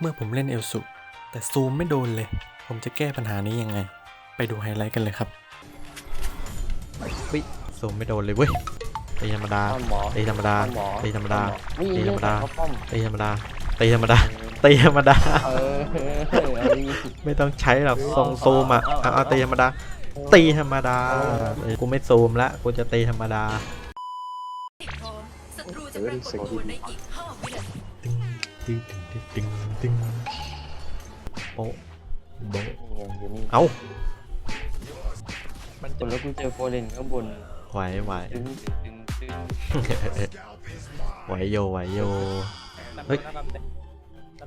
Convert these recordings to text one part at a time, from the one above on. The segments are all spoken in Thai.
เมื่อผมเล่นเอลสุแต่ซูมไม่โดนเลย ผมจะแก้ปัญหานี้ยังไง ไปดูไฮไลท์กันเลยครับวิซูมไม่โดนเลยเว้ยตีธรรมดาป้อมหมอตีธรรมดาป้อมหมอตีธรรมดานี่ตีธรรมดาเขาป้อมตีธรรมดาตีธรรมดาตีธรรมดาเออเอาดิไม่ต้องใช้หรอกทรงซูมอะเอาเอาตีธรรมดาตีธรรมดาเออกูไม่ซูมละกูจะตีธรรมดาศัตรูจะปรากฏตัวในอีกห้าวินาทีตึง ตึงตึงตึงตึงโป๊ะโบ๊ะนี่ไงอยู่นี่เอ้ามันจนแล้วกูเจอโฟเรนข้างบนไหวไหวตึงตึงตึงไหวโยไหวโยเฮ้ย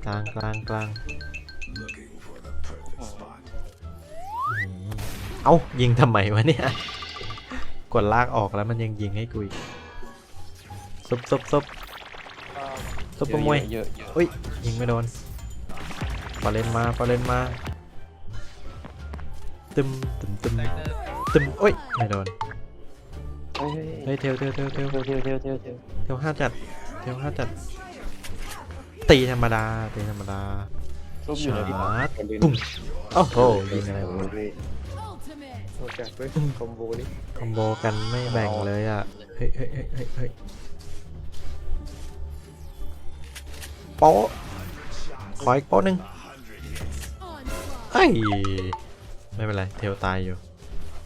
กลางกลางกลางเอ้ายิงทำไมวะเนี่ยกดลากออกแล้วมันยังยิงให้กูอีกซุบซุบซุบ ซุปเปอร์มวยเยอะเยอะอุ้ยยิงไม่โดนฟอเล่นมาฟอเล่นมาตึมตึมตึมตึมอุ้ยไม่โดนเฮ้ยเฮ้ยเทวเทวเทวเทวเที่ยวเที่ยวเที่ยวเที่ยวเที่ยวเทวห้าจัดเทวห้าจัด ตีธรรมดาตีธรรมดาซุปอยู่ในที่ชาร์จปุ้งโอ้โหยิงอะไรวะโอกาสเว้ยคอมโบนี่คอมโบกันไม่แบ่งเลยอะ เฮ้ยเฮ้ยเฮ้ยเฮ้ย โป๊ะขออีกโป๊ะหนึ่งเฮ้ยไม่เป็นไร เทวตายอยู่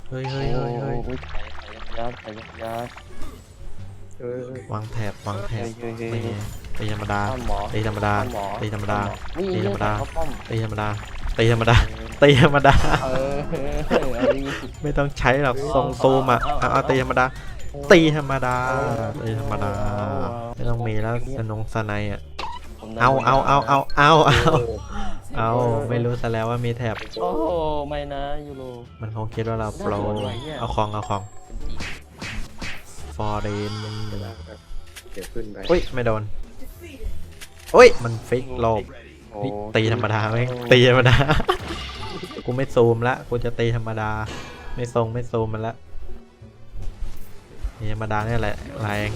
เฮ้ยเฮ้ยเฮ้ยเฮ้ยโอ้ยไข่ไข่ยักษ์ไข่ยักษ์ยักษ์เออวางแถบวางแถบเฮ้ยเฮ้ยเฮ้นี่ยตีธรรมดาป้อมหมอตีธรรมดาป้อมหมอตีธรรมดานี่ตีธรรมดาเขาป้อมตีธรรมดาตีธรรมดาตีธรรมดาเออเอาดิไม่ต้องใช้หรอกทรงซูมอะเอาเอาตีธรรมดาตีธรรมดาตีธรรมดาไม่ต้องมีแล้วสนงสไนอะ ผมได้เอาเอาเอาเอาเอาเอาโอ้เอาไม่รู้ซะแล้วว่ามีแถบโอ้ไม่นะยูโรมันคงคิดว่าเราโปรน่าสนใจเนี่ยเอาของเอาของเป็นจริงฟอร์เรนมึงเวลาแบบเดี๋ยวขึ้นไปอุ้ยไม่โดนอุ้ยมันฟิกโลบโอ้นี่ตีธรรมดาไหมงตีธรรมดากูไม่ซูมละกูจะตีธรรมดา ไม่ทรงไม่ซูมมันละนี่ธรรมดาเนี่ยแหละแรง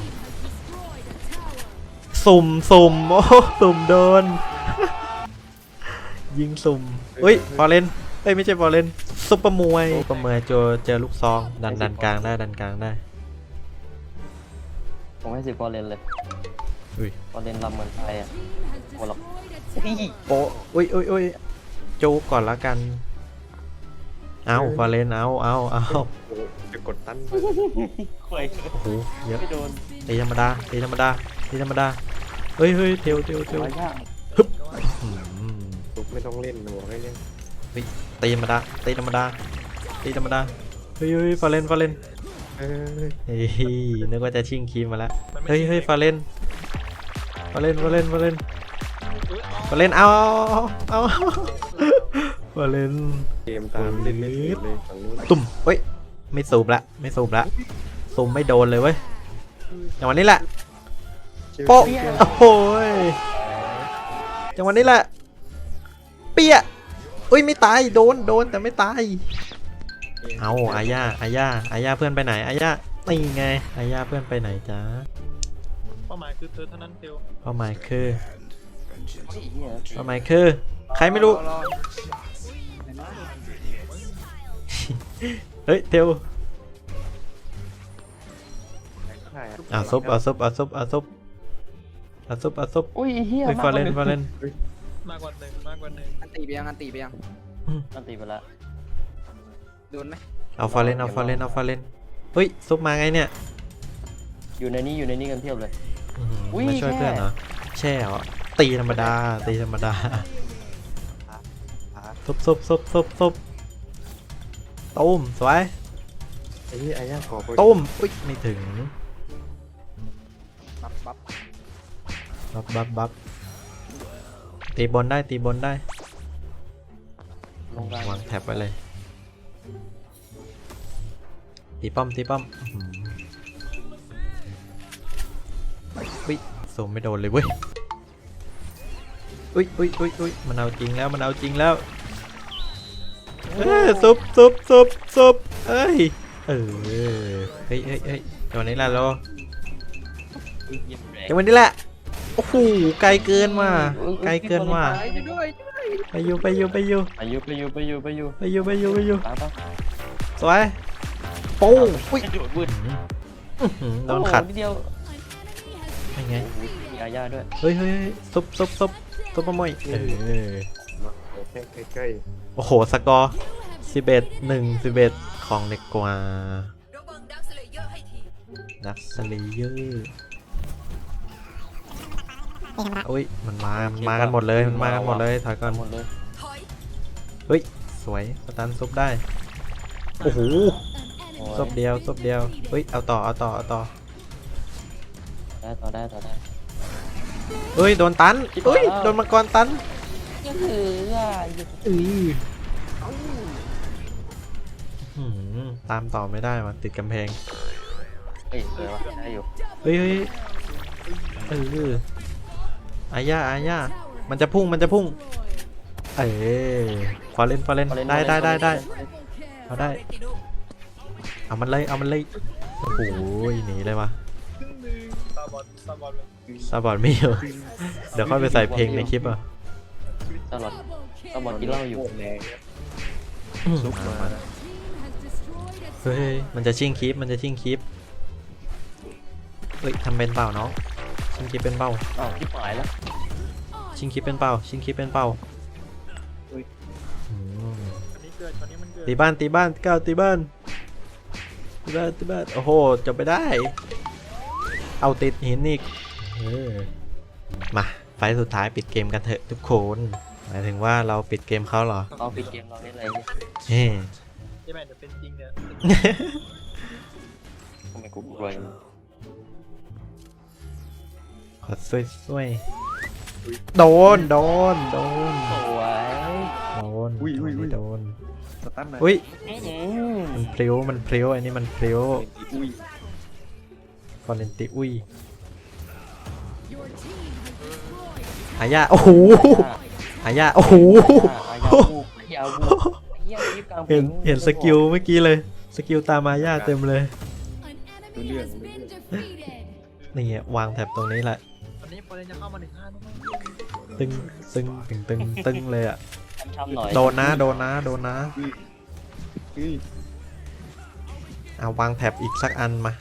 สุ่มสุ่มโอ้สุ่มโดน ยิงสุ่มอุ้ยฟอร์เรนเอ้ยไม่ใช่ฟอร์เรนซุปเปอร์มวยซุปเปอร์มวยเจอเจอลูกซองดันดันกลางได้ดันกลางได้ผมให้สิบฟอร์เรนเลยอุ้ยฟอร์เรนลำเหมือนไทยอะโอ้หรอกพี่โปะอุ้ยอุ้ยอุ้ยจูก่อนละกัน เอาฟอร์เรนเอาเอาเอาโอ้จะกดตั้นไปควยโอ้โหเยอะไม่โดนตีธรรมดาตีธรรมดาตีธรรมดา เฮ้ยเฮ้ยเทียวเทียวเทียวร้ายยากอืมลุกไม่ต้องเล่นหนูให้เล่นตีธรรมดาตีธรรมดาตีธรรมดาเฮ้ยเฮ้ยฟาเลนฟาเลนเออเฮ้ยนึกว่าจะชิงคีมมาแล้วเฮ้ยเฮ้ยฟาเลนฟาเลนฟาเลนฟาเลนฟาเลนเอาเอาเอาฟาเลนเกมตามเล่นเล่นเลยฝั่งนู้นตุ่มเฮ้ยไม่สูบละไม่สูบละสูบไม่โดนเลยเว้ยจังหวะนี้แหละ โป๊ะโอ้โหยจังหวะนี้แหละ เปี้ยอุ้ยไม่ตายโดนโดนแต่ไม่ตาย เอาอาญาอาญาอาญาเพื่อนไปไหนอาญานี่ไงอาญาเพื่อนไปไหนจ้าเป้าหมายคือเธอเท่านั้นเดียวเป้าหมายคือไอ้เหี้ยเป้าหมายคือ ใครไม่รู้ เฮ้ยเทวใช่อะเอาซุปเอาซุปเอาซุปเอาซุปเอาซุปเอาซุปอุ้ยไอ้เหี้ยไปฟอร์เรนฟอร์เรนมากกว่าหนึ่งมากกว่าหนึ่งอันตีไปยังอันตีไปยังอันตีไปละโดนไหมเอาฟอร์เรนเอาฟอร์เรนเอาฟอร์เรนเฮ้ยซุปมาไงเนี่ย อยู่ในนี้อยู่ในนี้กันเพียบเลยอื้อหืออุ๊ยมาช่วยแช่เพื่อนเหรอแช่เหรอตีธรรมดาตีธรรมดาซุปซุปซุปซุปซุปตุ้มสวยไอ้นี่อาญาขอไปตุ้มอุ้ยไม่ถึง บับบับบับตีบนได้ตีบนได้ลงล่างวางแท็บไว้เลย ตีป้อมตีป้อมอื้อหืออุ้ยสูมไม่โดนเลยเว้ยอุ้ยอุ้ยอุ้ยอุ้ยมันเอาจริงแล้วมันเอาจริงแล้วเอ้ยซุบซุบซุบซุบเอ้ยเออเฮ้ยเฮ้ยเฮ้ยจังหวะนี้แหละโลเยี่ยมแรงจังหวะนี้แหละ โอ้โหไกลเกินว่ะไกลเกินว่ะไปด้วยไปอยู่ไปอยู่ไปอยู่ไปอยู่ไปอยู่ไปอยู่ไปอยู่ไปอยู่ไปอยู่ไปอยู่ตามปะสวยโป้งอุ้ยโดดวืดอื้อหือโดนขัดโอ้โหนิดเดียวยังไงโอ้โหมีอาญาด้วยเฮ้ยเฮ้ยเฮ้ยซุบซุบซุบซุปเปอร์มอยเออมาเอาแค่ใกล้โอ้โหสกอร์สิบเอ็ดหนึ่งสิบเอ็ดของเด็กกว่าระวังดักสเลเยอร์ ให้ทีนักสเลเยอร์อุ้ยมันมามันมากันหมดเลยมันมากันหมดเลยถอยก่อนหมดเลยถอยเฮ้ยสวยสตันซุปได้โอ้โหโอ้ยซุปเดียวซุปเดียวเฮ้ยเอาต่อเอาต่อเอาต่อได้ต่อได้ต่อได้เฮ้ยโดนตันชิบหายเฮ้ยแล้วโดนมังกรตันยังถืออะยังอือหือตามต่อไม่ได้ว่ะติดกำแพงเฮ้ยเดี๋ยววะได้อยู่เฮ้ยเฮ้ยเออ อาญาอาญามันจะพุ่งมันจะพุ่ง เออฟอเล่นฟอเล่นเอาเล่นได้เอาได้เล่นได้ได้เอาเล่นเอาได้ เอามันเลยเอามันเลยโอ้โหหนีเลยวะครึ่งหนึ่งตาบอดตาบอดเลยซาบอดไม่อยู่เดี๋ยวค่อยไปใส่เพลงในคลิปอะตลอดตลอดกินเหล้าอยู่ๆแรงซุปมาเฮ้ยมันจะชิงคลิปมันจะชิงคลิปเฮ้ยทำเป็นเปล่าน้อง ชิงคลิปเป็นเปล่าอ้าวที่หายแล้วชิงคลิปเป็นเปล่าชิงคลิปเป็นเปล่าอืมอันนี้เกิดตอนนี้มันเกิดตีบ้านตีบ้านก้าวตีบ้านตีบ้านตีบ้านโอ้โหจบไปได้ เอาติดหินอีกเออมาไฟล์สุดท้ายปิดเกมกันเถอะทุกคนหมายถึงว่าเราปิดเกมเขาเหรอเอาปิดเกมเราเล่นอะไรเนี่ยเฮ้ใช่ไหมเดี๋ยวเป็นจริงเนี่ยทำไมกูรวย ขอช่วยช่วยโดนโดนโดนสวยโดนโดนสตันนะอุ้ยอืมมันพลิ้วมันพลิ้วอันนี้มันพลิ้วอุ้ยฟอร์เรนติอุ้ยอายาโอ้โหอายาโอ้โหอายาบูอายาบูเฮียรีบกลางเห็นเห็นสกิลเมื่อกี้เลย สกิลตามมาย่าเต็มเลยดูเรื่องดูเรื่องนี่ไงวางแถบตรงนี้แหละตอ นนี้พอเรนจะเข้ามาหนึ่งห้าต้องตึงตึงตึงตึงตึงเลยอะช้ำๆหน่อยโดนนะ โดนนะ โดนนะอุ้ยเอาวางแถบอีกสักอันมา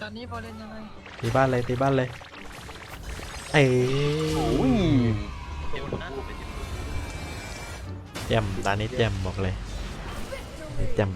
ตอนนี้พอเรนยังไงตีบ้านเลย ตีบ้านเลย เอ้อุ้ยเดี๋ยวนะแจมตานี้แจมบอกเลยแจม